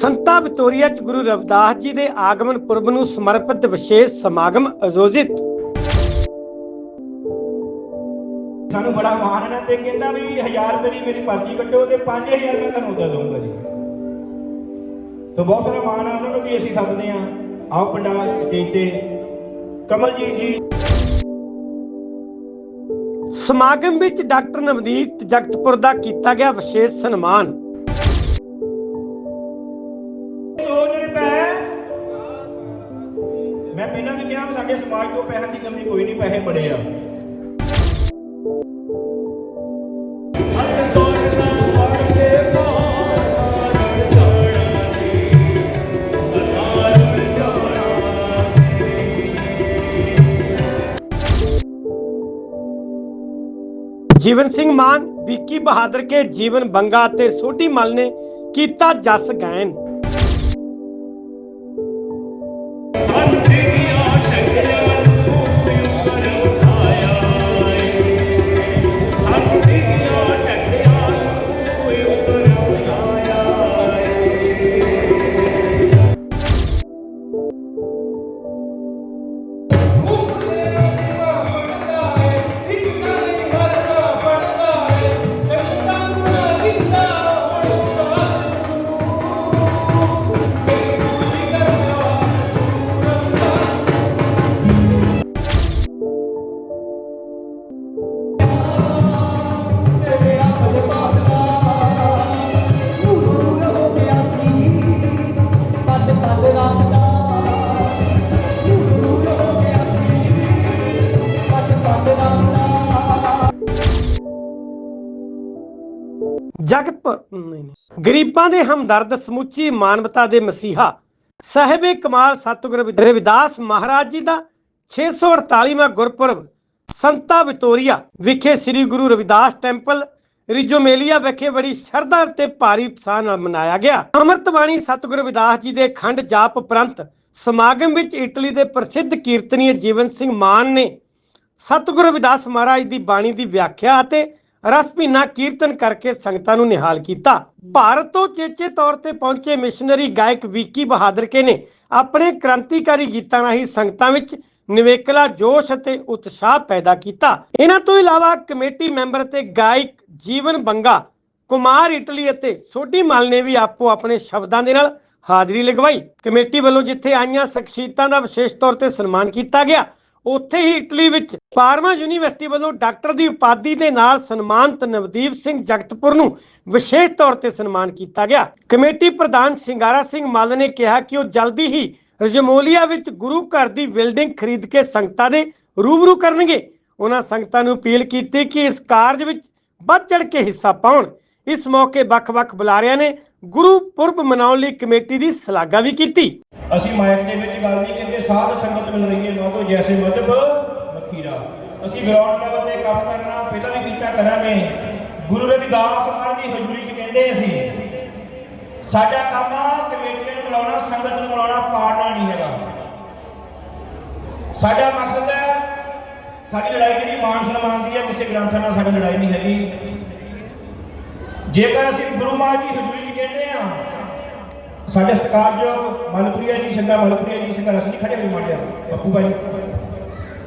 ਸੰਤਾ ਵਿਤੋਰੀਆ ਚ ਗੁਰੂ ਰਵਿਦਾਸ ਜੀ ਦੇ ਆਗਮਨ ਪੁਰਬ ਨੂੰ ਸਮਰਪਿਤ ਵਿਸ਼ੇਸ਼ ਸਮਾਗਮ ਆਯੋਜਿਤ। ਸਾਨੂੰ ਬੜਾ ਮਾਣ ਹੈ ਤੇ ਕਹਿੰਦਾ ਵੀ 1000 ਰੁਪਏ ਦੀ ਮੇਰੀ ਪਰਚੀ ਕੱਟੋ ਤੇ 5000 ਮੈਂ ਤੁਹਾਨੂੰ ਉਦੋਂ ਦਊਂਗਾ ਜੀ। ਤੇ ਬਹੁਤ ਸਾਰਾ ਮਾਣ ਆ ਉਹਨਾਂ ਨੂੰ ਵੀ ਅਸੀਂ ਸੱਦਦੇ ਆ ਆਓ ਪੰਡਾਲ ਸਟੇਜ ਤੇ। ਕਮਲਜੀਤ ਜੀ। ਸਮਾਗਮ ਵਿੱਚ ਡਾਕਟਰ ਨਵਨੀਤ ਜਗਤਪੁਰ ਦਾ ਕੀਤਾ ਗਿਆ ਵਿਸ਼ੇਸ਼ ਸਨਮਾਨ। ਪਹਿਲਾਂ ਵੀ ਕਿਹਾ ਸਾਡੇ ਸਮਾਜ ਤੋਂ ਪੈਸਿਆਂ ਦੀ ਕਮੀ ਕੋਈ ਨਹੀਂ, ਪੈਸੇ ਬੜੇ ਆ। ਜੀਵਨ ਸਿੰਘ ਮਾਨ, ਵਿੱਕੀ ਬਹਾਦਰ ਕੇ ਜੀਵਨ ਬੰਗਾ ਅਤੇ ਸੋਢੀ ਮਲ ਨੇ ਕੀਤਾ ਜਸ ਗਾਇਨ। ਜਗਤਪੁਰ ਨਹੀਂ ਨਹੀਂ। ਗਰੀਬਾਂ ਦੇ ਹਮਦਰਦ, ਸਮੁੱਚੀ ਮਾਨਵਤਾ ਦੇ ਮਸੀਹਾ, ਸਾਹਿਬੇ ਕਮਾਲ ਸਤਿਗੁਰ ਰਵਿਦਾਸ ਮਹਾਰਾਜ ਜੀ ਦਾ 648ਵਾਂ ਗੁਰਪੁਰਬ, ਸੰਤਾ ਵਿਤੋਰੀਆ ਵਿਖੇ ਸ੍ਰੀ ਗੁਰੂ ਰਵਿਦਾਸ ਟੈਂਪਲ ਰਿਜੋਮੇਲੀਆ ਵਿਖੇ ਬੜੀ ਸ਼ਰਧਾ ਤੇ ਭਾਰੀ ਉਤਸ਼ਾਹ ਨਾਲ ਮਨਾਇਆ ਗਿਆ। ਅੰਮ੍ਰਿਤ ਬਾਣੀ ਸਤਿਗੁਰ ਰਵਿਦਾਸ ਜੀ ਦੇ ਖੰਡ ਜਾਪ ਉਪਰੰਤ ਸਮਾਗਮ ਵਿੱਚ ਇਟਲੀ ਦੇ ਪ੍ਰਸਿੱਧ ਕੀਰਤਨੀਏ ਜੀਵਨ ਸਿੰਘ ਮਾਨ ਨੇ ਸਤਿਗੁਰੂ ਰਵਿਦਾਸ ਮਹਾਰਾਜ ਦੀ ਬਾਣੀ ਦੀ ਵਿਆਖਿਆ ਅਤੇ ਰਸਪੀਨਾ ਕੀਰਤਨ ਕਰਕੇ ਸੰਗਤਾਂ ਨੂੰ ਨਿਹਾਲ ਕੀਤਾ। ਭਾਰਤ ਤੋਂ ਚੇਚੇ ਤੌਰ ਤੇ ਪਹੁੰਚੇ ਮਿਸ਼ਨਰੀ ਗਾਇਕ ਵਿੱਕੀ ਬਹਾਦਰ ਨੇ ਆਪਣੇ ਕ੍ਰਾਂਤੀਕਾਰੀ ਗੀਤਾਂ ਰਾਹੀਂ ਸੰਗਤਾਂ ਵਿੱਚ ਨਿਵੇਕਲਾ, ਜੋਸ਼ ਅਤੇ ਉਤਸ਼ਾਹ ਪੈਦਾ ਕੀਤਾ। ਇਹਨਾਂ ਤੋਂ ਇਲਾਵਾ ਕਮੇਟੀ ਮੈਂਬਰ ਤੇ ਗਾਇਕ ਜੀਵਨ ਬੰਗਾ, ਕੁਮਾਰ ਇਟਲੀ ਅਤੇ ਸੋਢੀ ਮਲ ਨੇ ਵੀ ਆਪੋ ਆਪਣੇ ਸ਼ਬਦਾਂ ਦੇ ਨਾਲ ਹਾਜ਼ਰੀ ਲਗਵਾਈ। ਕਮੇਟੀ ਵੱਲੋਂ ਜਿੱਥੇ ਆਈਆਂ ਸ਼ਖਸੀਅਤਾਂ ਦਾ ਵਿਸ਼ੇਸ਼ ਤੌਰ ਤੇ ਸਨਮਾਨ ਕੀਤਾ ਗਿਆ ਉੱਥੇ ਹੀ ਇਟਲੀ ਵਿੱਚ ਪਾਰਮਾ ਯੂਨੀਵਰਸਿਟੀ ਵੱਲੋਂ ਡਾਕਟਰ ਦੀ ਉਪਾਧੀ ਦੇ ਨਾਲ ਸਨਮਾਨਿਤ ਨਵਦੀਪ ਸਿੰਘ ਜਗਤਪੁਰ ਨੂੰ ਵਿਸ਼ੇਸ਼ ਤੌਰ ਤੇ ਸਨਮਾਨ ਕੀਤਾ ਗਿਆ। ਕਮੇਟੀ ਪ੍ਰਧਾਨ ਸਿੰਗਾਰਾ ਸਿੰਘ ਮੱਲ ਨੇ ਕਿਹਾ ਕਿ ਉਹ ਜਲਦੀ ਹੀ ਰਜਮੋਲੀਆ ਵਿੱਚ ਗੁਰੂ ਘਰ ਦੀ ਬਿਲਡਿੰਗ ਖਰੀਦ ਕੇ ਸੰਗਤਾਂ ਦੇ ਰੂਬਰੂ ਕਰਨਗੇ। ਉਹਨਾਂ ਸੰਗਤਾਂ ਨੂੰ ਅਪੀਲ ਕੀਤੀ ਕਿ ਇਸ ਕਾਰਜ ਵਿੱਚ ਵੱਧ ਚੜ ਕੇ ਹਿੱਸਾ ਪਾਉਣ। ਇਸ ਮੌਕੇ ਵੱਖ-ਵੱਖ ਬੁਲਾਰਿਆਂ ਨੇ ਗੁਰੂ ਪੁਰਬ ਮਨਾਉਣ ਲਈ ਕਮੇਟੀ ਦੀ ਸ਼ਲਾਘਾ ਵੀ ਕੀਤੀ। ਅਸੀਂ ਮਾਇਕ ਦੇ ਵਿੱਚ ਗੱਲ ਨਹੀਂ ਕਹਿੰਦੇ, ਸਾਧ ਸੰਗਤ ਮਿਲ ਰਹੀ ਹੈ ਮਾਧੋ ਜੈਸੇ ਮਦਬ ਮਖੀਰਾ। ਅਸੀਂ ਗਰਾਊਂਡ ਲੈਵਲ ਤੇ ਕੰਮ ਕਰਨਾ, ਪਹਿਲਾਂ ਵੀ ਕੀਤਾ ਕਰਾਂਗੇ। ਗੁਰੂ ਰਵਿਦਾਸ ਮਹਾਰਾਜ ਦੀ ਹਜ਼ੂਰੀ 'ਚ ਕਹਿੰਦੇ ਅਸੀਂ, ਸਾਡਾ ਕੰਮ ਕਮੇਟੀ ਨੂੰ ਬੁਲਾਉਣਾ ਸੰਗਤ ਨੂੰ ਬੁਲਾਉਣਾ ਪਾੜਨਾ ਨਹੀਂ ਹੈਗਾ। ਸਾਡਾ ਮਕਸਦ ਹੈ, ਸਾਡੀ ਲੜਾਈ ਜਿਹੜੀ ਮਾਨ ਸਨਮਾਨ ਦੀ ਹੈ, ਕਿਸੇ ਗ੍ਰੰਥਾਂ ਨਾਲ ਸਾਡੀ ਲੜਾਈ ਨਹੀਂ ਹੈਗੀ। ਜੇਕਰ ਅਸੀਂ ਗੁਰੂ ਮਹਾਰਾਜ ਦੀ ਹਜ਼ੂਰੀ 'ਚ ਕਹਿੰਦੇ ਆ ਸਾਡੇ ਸਤਿਕਾਰਯੋਗ ਮਨਪ੍ਰੀਆ ਜੀ ਸੰਗਾ ਮਨਪ੍ਰੀਆ ਜੀ ਸੰਗਾ ਰਸਨੀ ਖੜੇ ਹੋਈ ਮਾੜਿਆ ਪੱਪੂ ਭਾਈ।